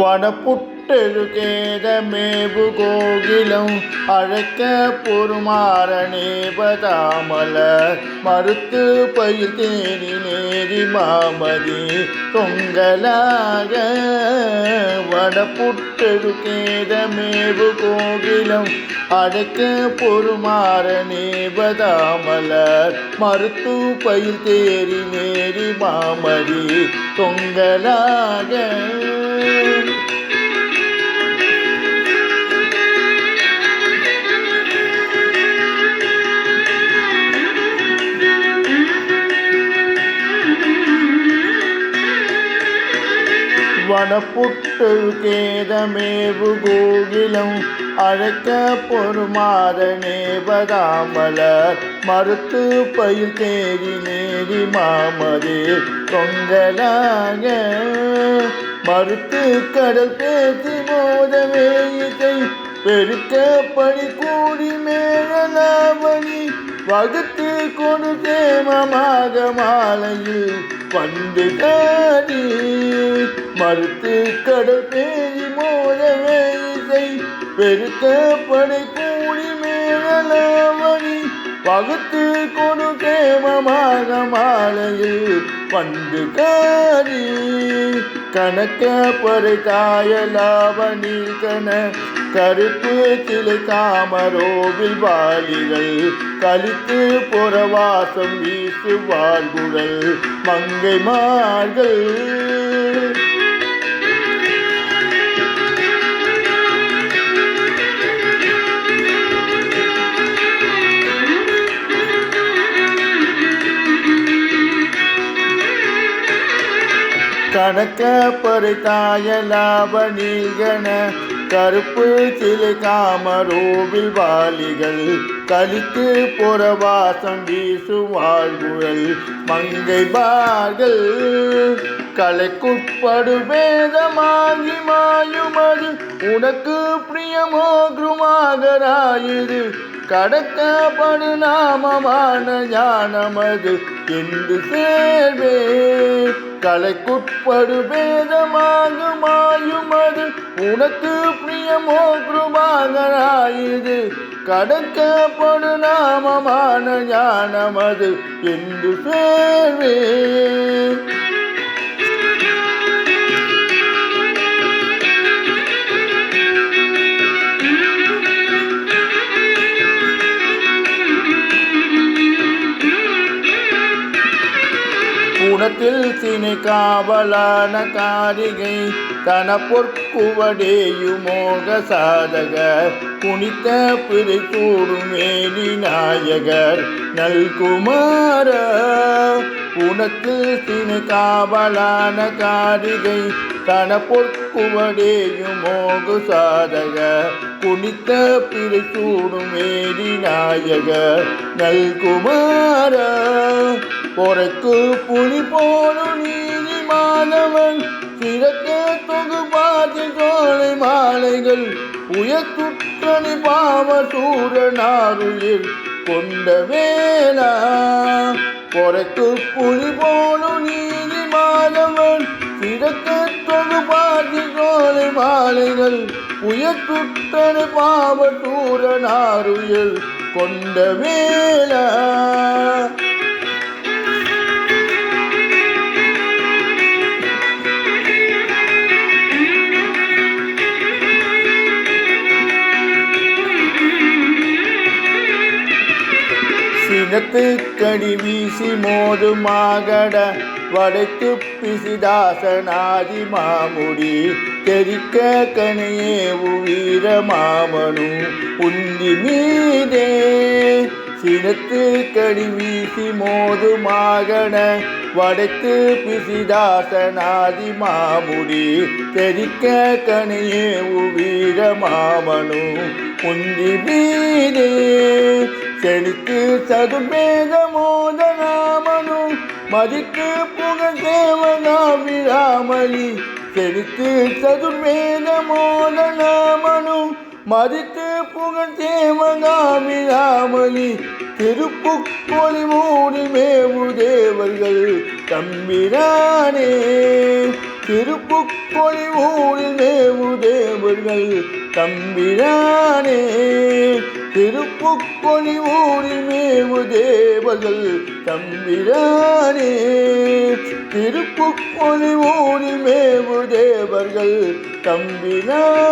வனப்புட்டெழுகேதமேவு கோகிலம் அழைக்க பொறுமாறனே பதாமல மறுத்து பயில் தேனி நேரி மாமதி தொங்கலாக வனப்புட்டெழுகேதமேவு கோகிலம். அழைக்க பொறுமாறனே பதாமலர் மறுத்து பயில் தேரி நேரி மாமதி தொங்கலாக. வனப்புட்டு கேதமேவு கோகிலம் அழைக்க பொறுமாதனே பதாமலர் மறுத்து பயில் தேடி நேரி மாமதே தொங்கலாக மறுத்து கடல் பேசி மோதவே இசை பெருக்க பணி கூடி மேலாவணி வகுத்து கொடு தேமமாக மாலையில் பண்டு காடி மறுத்து கடல் பேசி மோதவே இசை. பெருத்த படை கூலி மேலாமணி பகுத்து கொடு கேமமாக மாலையில் பண்டு காரி கணக்க பறை தாயலாவணி கண கருப்பு சிலை தாமரோவில் வாலிகள். கழித்து புறவாசம் வீசு மங்கை மார்கள். கணக்க பறித்தாய லாபநீகன கருப்பு சிலை காமரோவில் வாலிகள் கலித்து புறவாசம் வீசு வாழ்வுகள் மங்கை பார்கள் கலைக்குட்படு வேதமாகி மாயுமது உனக்கு பிரியமோ பிரியமோகுமாகராயிரு கடக்கப்படு நாமமான ஞானமது என்று சேர்வே. கலைக்குட்படு வேதமாக மாயுமது உனக்கு பிரியமோ குருபாகராயுது கடக்கப்படு நாமமான ஞானமது என்று சேர்வே. குணத்தில் சினை காவலான காரிகை தன பொற்குவடேயுமோக சாதக குனித்த பிறை சூடும் நாயகர் நல்குமார. குணத்தில் சினை காவலான காரிகை தன பொற்குவடேயுமோகு சாதக குனித்த பிறை சூடும் நாயகர் நல்குமார. பொறைக்கு புலி போலும் நீதி மாணவன். சிறக்க தொகுபாதி தோலை மாலைகள் உயர்த்துற்றணி பாவ சூரனாருயிர் கொண்ட வேளா. பொறைக்கு புலி போலும் நீதி மாணவன். சிறக்க தொகுபாதி தோலை மாலைகள் உயர்த்துற்றணி பாவ சூரனாருயிர் கொண்ட வேளா. சினத்து கடி வீசி மோது மாகட வடைத்து பிசிதாசனாதி மாமுடி. தெரிக்க கனையே உயிர மாமனு உந்தி மீதே. சினத்து கடி வீசி மோது மாகட வடைத்து பிசிதாசனாதி மாமுடி. தெரிக்க கனையே உயிர மாமனு உந்தி மீதே. செழித்து சதுர்வேத மோதனாமனு மதித்து புகழ் சேவகாவிராமலி செழித்து சதுர்வேத மோதனாமனு மதித்து புக தேவதாமி ராமலி திருப்புக்கொலி மூடி மேவு தேவர்கள் தம்பிரானே. திருப்புக்கொலி தேவு தேவர்கள் தம்பிரானே. திருப்புக்கொழிவூரில் மேவு தேவர்கள் தம்பிரானே. திருப்புக்கொழிவூரில் மேவு தேவர்கள் தம்பிரானே.